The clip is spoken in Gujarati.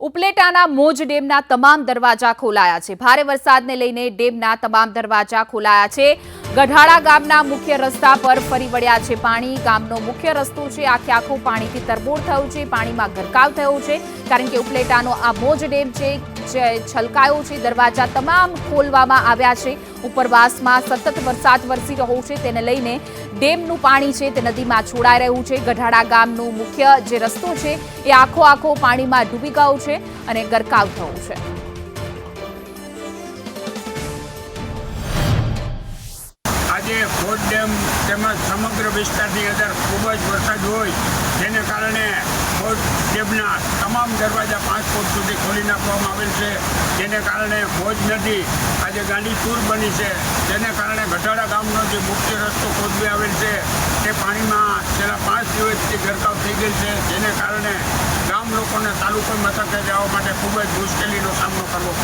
ઉપલેટાના મોજ ડેમના તમામ દરવાજા ખોલાયા છે. ભારે વરસાદને લઈને ડેમના તમામ દરવાજા ખોલાયા છે. ગઢાળા ગામના મુખ્ય રસ્તા પર ફરી વળ્યા છે પાણી. ગામનો મુખ્ય રસ્તો છે, આખે આખું પાણીથી તરબોળ થયું છે, પાણીમાં ગરકાવ થયો છે. કારણ કે ઉપલેટાનો આ મોજ ડેમ છે જે છલકાયો છે, દરવાજા તમામ ખોલવામાં આવ્યા છે. ઉપરવાસમાં સતત વરસાદ વરસી રહ્યો છે, તેને લઈને ડેમનું પાણી છે, તે નદીમાં છોડાઈ રહ્યું છે. ગઢાડા ગામનું મુખ્ય જે રસ્તો છે, એ આખો આખો પાણીમાં ડૂબી ગયો છે અને ગરકાવ થયો છે. આજે ફોર્ટ ડેમ તેમજ સમગ્ર વિસ્તારની અંદર ખૂબ જ વરસાદ હોય, જેને કારણે તમામ દરવાજા પાંચ ફૂટ સુધી ખોલી નાખવામાં આવેલ છે. જેને કારણે ભોજ નદી આજે ગાડી ટૂર બની છે. જેને કારણે ઘટાડા ગામનો જે મુખ્ય રસ્તો ખોદવી આવેલ છે, તે પાણીમાં છેલ્લા પાંચ દિવસથી ગરકાવ થઈ ગયેલ છે. જેને કારણે ગામ લોકોને તાલુકો મથકે જવા માટે ખૂબ જ મુશ્કેલીનો સામનો કરવો